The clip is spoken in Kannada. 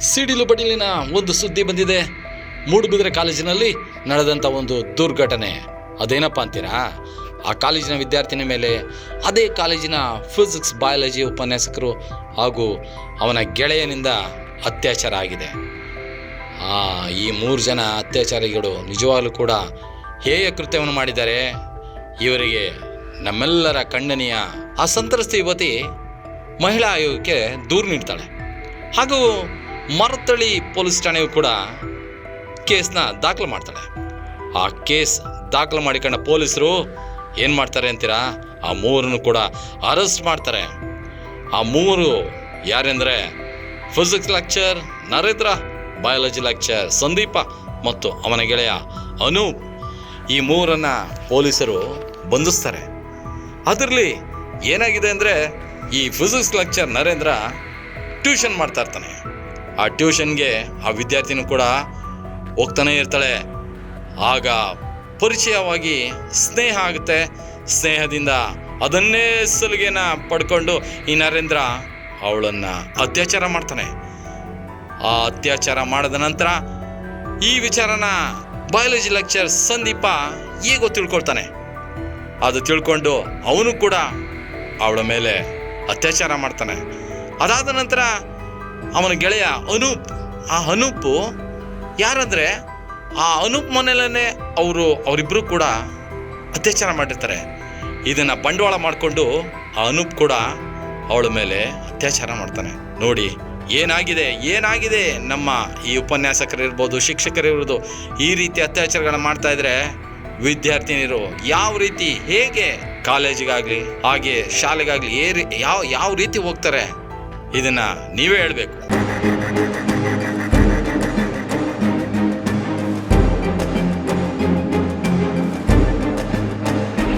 ಸಿಡಿಲು ಬಡಿಲಿನ ಒಂದು ಸುದ್ದಿ ಬಂದಿದೆ. ಮೂಡುಬಿದಿರೆ ಕಾಲೇಜಿನಲ್ಲಿ ನಡೆದಂಥ ಒಂದು ದುರ್ಘಟನೆ. ಅದೇನಪ್ಪ ಅಂತೀರಾ? ಆ ಕಾಲೇಜಿನ ವಿದ್ಯಾರ್ಥಿನಿ ಮೇಲೆ ಅದೇ ಕಾಲೇಜಿನ ಫಿಸಿಕ್ಸ್ ಬಯಾಲಜಿ ಉಪನ್ಯಾಸಕರು ಹಾಗೂ ಅವನ ಗೆಳೆಯನಿಂದ ಅತ್ಯಾಚಾರ ಆಗಿದೆ. ಆ, ಈ ಮೂರು ಜನ ಅತ್ಯಾಚಾರಿಗಳು ನಿಜವಾಗಲೂ ಕೂಡ ಹೇಯ ಕೃತ್ಯವನ್ನು ಮಾಡಿದ್ದಾರೆ. ಇವರಿಗೆ ನಮ್ಮೆಲ್ಲರ ಖಂಡನೀಯ ಆ ಸಂತ್ರಸ್ತ ಯುವತಿ ಮಹಿಳಾ ಆಯೋಗಕ್ಕೆ ದೂರು ನೀಡ್ತಾಳೆ. ಹಾಗೂ ಮರತಳಿ ಪೊಲೀಸ್ ಠಾಣೆಯು ಕೂಡ ಕೇಸ್ನ ದಾಖಲು ಮಾಡ್ತಾಳೆ. ಆ ಕೇಸ್ ದಾಖಲು ಮಾಡಿಕೊಂಡ ಪೊಲೀಸರು ಏನು ಮಾಡ್ತಾರೆ ಅಂತೀರಾ? ಆ ಮೂರನ್ನು ಕೂಡ ಅರೆಸ್ಟ್ ಮಾಡ್ತಾರೆ. ಆ ಮೂರು ಯಾರೆಂದರೆ physics lecture Narendra, biology lecture Sandeep ಮತ್ತು ಅವನ ಗೆಳೆಯ ಅನೂಪ್. ಈ ಮೂರನ್ನು ಪೊಲೀಸರು ಬಂಧಿಸ್ತಾರೆ. ಅದರಲ್ಲಿ ಏನಾಗಿದೆ ಅಂದರೆ ಈ ಫಿಸಿಕ್ಸ್ ಲೆಕ್ಚರ್ ನರೇಂದ್ರ ಟ್ಯೂಷನ್ ಮಾಡ್ತಾ ಇರ್ತಾನೆ. ಆ ಟ್ಯೂಷನ್ಗೆ ಆ ವಿದ್ಯಾರ್ಥಿನೂ ಕೂಡ ಹೋಗ್ತಾನೆ ಇರ್ತಾಳೆ. ಆಗ ಪರಿಚಯವಾಗಿ ಸ್ನೇಹ ಆಗುತ್ತೆ. ಸ್ನೇಹದಿಂದ ಅದನ್ನೇ ಸಲುಗೆನ ಪಡ್ಕೊಂಡು ಈ ನರೇಂದ್ರ ಅವಳನ್ನು ಅತ್ಯಾಚಾರ ಮಾಡ್ತಾನೆ. ಆ ಅತ್ಯಾಚಾರ ಮಾಡಿದ ನಂತರ ಈ ವಿಚಾರನ ಬಯಾಲಜಿ ಲೆಕ್ಚರ್ ಸಂದೀಪ ಹೇಗೋ ತಿಳ್ಕೊಳ್ತಾನೆ. ಅದು ತಿಳ್ಕೊಂಡು ಅವನು ಕೂಡ ಅವಳ ಮೇಲೆ ಅತ್ಯಾಚಾರ ಮಾಡ್ತಾನೆ. ಅದಾದ ನಂತರ ಅವನ ಗೆಳೆಯ ಅನೂಪ್. ಆ ಅನೂಪು ಯಾರಂದರೆ ಆ ಅನೂಪ್ ಮನೆಯಲ್ಲೇ ಅವರು ಅವರಿಬ್ಬರು ಕೂಡ ಅತ್ಯಾಚಾರ ಮಾಡಿರ್ತಾರೆ. ಇದನ್ನ ಬಂಡವಾಳ ಮಾಡಿಕೊಂಡು ಆ ಅನೂಪ್ ಕೂಡ ಅವಳ ಮೇಲೆ ಅತ್ಯಾಚಾರ ಮಾಡ್ತಾನೆ. ನೋಡಿ, ಏನಾಗಿದೆ ಏನಾಗಿದೆ? ನಮ್ಮ ಈ ಉಪನ್ಯಾಸಕರಿರ್ಬೋದು, ಶಿಕ್ಷಕರಿರ್ಬೋದು, ಈ ರೀತಿ ಅತ್ಯಾಚಾರಗಳನ್ನ ಮಾಡ್ತಾ ಇದ್ರೆ ವಿದ್ಯಾರ್ಥಿನಿಯರು ಯಾವ ರೀತಿ, ಹೇಗೆ ಕಾಲೇಜಿಗಾಗಲಿ, ಹಾಗೆ ಶಾಲೆಗಾಗಲಿ ಯಾವ ಯಾವ ರೀತಿ ಹೋಗ್ತಾರೆ? ಇದನ್ನ ನೀವೇ ಹೇಳಬೇಕು.